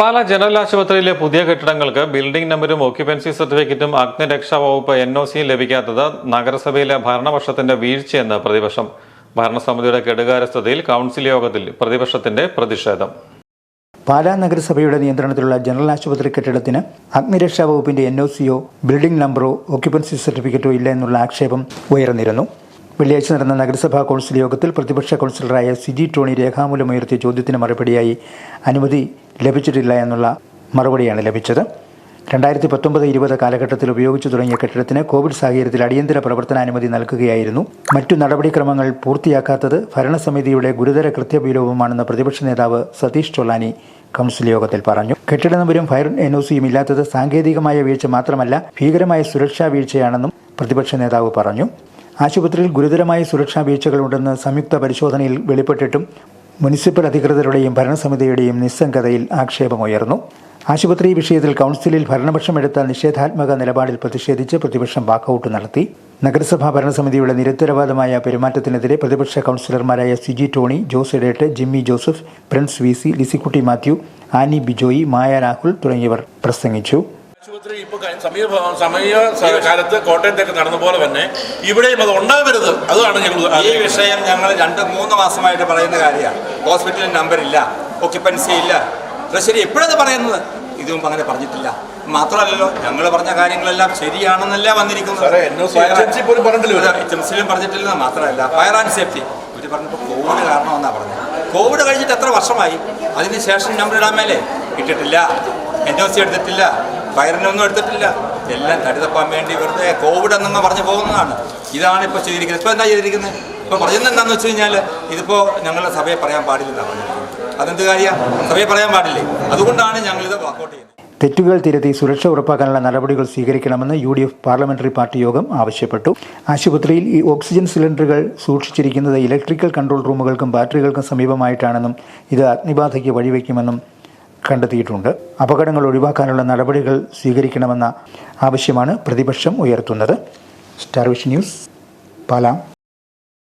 Pala general ആശുപത്രിയിലെ പുതിയ കെട്ടിടങ്ങൾക്ക് ബിൽഡിംഗ് നമ്പരും ഓക്യുപ്പൻസി സർട്ടിഫിക്കറ്റും അഗ്നിരക്ഷാ വകുപ്പ് എൻ ഒ സിയും ലഭിക്കാത്തത് നഗരസഭയിലെ ഭരണപക്ഷത്തിന്റെ വീഴ്ചയെന്ന് പ്രതിപക്ഷം. ഭരണസമിതിയുടെ കെടുകാരസ്ഥതയിൽ കൗൺസിൽ യോഗത്തിൽ പ്രതിപക്ഷത്തിന്റെ പ്രതിഷേധം. പാലാ നഗരസഭയുടെ നിയന്ത്രണത്തിലുള്ള ജനറൽ ആശുപത്രി കെട്ടിടത്തിന് അഗ്നിരക്ഷാ വകുപ്പിന്റെ എൻ ഒ സിയോ ബിൽഡിംഗ് നമ്പറോ ഓക്യുപ്പൻസി സർട്ടിഫിക്കറ്റോ ഇല്ല എന്നുള്ള ആക്ഷേപം ഉയർന്നിരുന്നു. വെള്ളിയാഴ്ച നടന്ന നഗരസഭാ കൗൺസിൽ യോഗത്തിൽ പ്രതിപക്ഷ കൗൺസിലറായ സിജി ടോണി രേഖാമൂലം ഉയർത്തിയ ചോദ്യത്തിന് മറുപടിയായി അനുമതി ലഭിച്ചിട്ടില്ല എന്നുള്ള മറുപടിയാണ് ലഭിച്ചത്. രണ്ടായിരത്തി പത്തൊമ്പത് ഇരുപത് കാലഘട്ടത്തിൽ ഉപയോഗിച്ചു തുടങ്ങിയ കെട്ടിടത്തിന് കോവിഡ് സാഹചര്യത്തിൽ അടിയന്തര പ്രവർത്തനാനുമതി നൽകുകയായിരുന്നു. മറ്റു നടപടിക്രമങ്ങൾ പൂർത്തിയാക്കാത്തത് ഭരണസമിതിയുടെ ഗുരുതര കൃത്യവിലോപമാണെന്ന് പ്രതിപക്ഷ നേതാവ് സതീഷ് ചൊല്ലാനി കൗൺസിൽ യോഗത്തിൽ പറഞ്ഞു. കെട്ടിട നമ്പരും ഫയർ എൻ ഒ സിയും ഇല്ലാത്തത് സാങ്കേതികമായ വീഴ്ച മാത്രമല്ല ഭീകരമായ സുരക്ഷാ വീഴ്ചയാണെന്നും പ്രതിപക്ഷ നേതാവ് പറഞ്ഞു. ആശുപത്രിയിൽ ഗുരുതരമായ സുരക്ഷാ വീഴ്ചകളുണ്ടെന്ന് സംയുക്ത പരിശോധനയിൽ വെളിപ്പെട്ടിട്ടും മുനിസിപ്പൽ അധികൃതരുടെയും ഭരണസമിതിയുടെയും നിസ്സംഗതയിൽ ആക്ഷേപമുയർന്നു. ആശുപത്രി വിഷയത്തിൽ കൗൺസിലിൽ ഭരണപക്ഷം എടുത്ത നിഷേധാത്മക നിലപാടിൽ പ്രതിഷേധിച്ച് പ്രതിപക്ഷം വാക്കൌട്ട് നടത്തി. നഗരസഭാ ഭരണസമിതിയുടെ നിരുത്തരവാദമായ പെരുമാറ്റത്തിനെതിരെ പ്രതിപക്ഷ കൗൺസിലർമാരായ Siji Tony Jose എഡേറ്റ് Jimmy Joseph Prince V C Lissykutty Mathew Annie Bijoy Maya Rahul തുടങ്ങിയവർ പ്രസംഗിച്ചു. ആശുപത്രി ഇപ്പൊ സമീപ സമയ കാലത്ത് കോട്ടയത്തേക്ക് നടന്ന പോലെ തന്നെ ഇവിടെയും അത് ഉണ്ടാവരുത്. അതാണ് ഞങ്ങൾ ഈ വിഷയം ഞങ്ങൾ രണ്ട് മൂന്ന് മാസമായിട്ട് പറയുന്ന കാര്യമാണ്. ഹോസ്പിറ്റലിൽ നമ്പർ ഇല്ല ഒക്യുപ്പൻസി ഇല്ല. ശരി എപ്പോഴത് പറയുന്നത്? ഇതും അങ്ങനെ പറഞ്ഞിട്ടില്ല. മാത്രമല്ലല്ലോ ഞങ്ങൾ പറഞ്ഞ കാര്യങ്ങളെല്ലാം ശരിയാണെന്നല്ല വന്നിരിക്കുന്നത്. എച്ച് എം സിയിലും പോലും പറഞ്ഞിട്ടില്ല. മാത്രമല്ല ഫയർ ആൻഡ് സേഫ്റ്റി ഇവർ പറഞ്ഞിട്ട് കോവിഡ് കാരണം കാരണമെന്നാണ് പറഞ്ഞത്. കോവിഡ് കഴിഞ്ഞിട്ട് എത്ര വർഷമായി? അതിന് ശേഷം നമ്പർ ഇടാൻ മേലെ? ഇട്ടിട്ടില്ല. എൻ ഒ സി എടുത്തിട്ടില്ല. ഫയറിനൊന്നും എടുത്തിട്ടില്ല. എല്ലാം തടിതപ്പാൻ വേണ്ടി വെറുതെ കോവിഡ് എന്നങ്ങ് പറഞ്ഞു പോകുന്നതാണ്. ഇതാണ് ഇപ്പോൾ ചെയ്തിരിക്കുന്നത്. ഇപ്പോൾ എന്താ ചെയ്തിരിക്കുന്നത്? ഇപ്പോൾ പറയുന്നത് എന്താണെന്ന് വെച്ച് കഴിഞ്ഞാൽ ഇതിപ്പോൾ ഞങ്ങളുടെ സഭയെ പറയാൻ പാടില്ലെന്നാണ് അതെന്ത് കാര്യമാണ് സഭയെ പറയാൻ പാടില്ലേ? അതുകൊണ്ടാണ് ഞങ്ങളിത് വാക്കൗട്ട് ചെയ്യുന്നത്. തെറ്റുകൾ തിരുത്തി സുരക്ഷ ഉറപ്പാക്കാനുള്ള നടപടികൾ സ്വീകരിക്കണമെന്ന് U D F parliamentary party യോഗം ആവശ്യപ്പെട്ടു. ആശുപത്രിയിൽ ഈ ഓക്സിജൻ സിലിണ്ടറുകൾ സൂക്ഷിച്ചിരിക്കുന്നത് ഇലക്ട്രിക്കൽ കൺട്രോൾ റൂമുകൾക്കും ബാറ്ററികൾക്കും സമീപമായിട്ടാണെന്നും ഇത് അഗ്നിബാധയ്ക്ക് വഴിവെക്കുമെന്നും കണ്ടെത്തിയിട്ടുണ്ട്. അപകടങ്ങൾ ഒഴിവാക്കാനുള്ള നടപടികൾ സ്വീകരിക്കണമെന്ന ആവശ്യമാണ് പ്രതിപക്ഷം ഉയർത്തുന്നത്. സ്റ്റാർവിഷ് ന്യൂസ് പാലാം.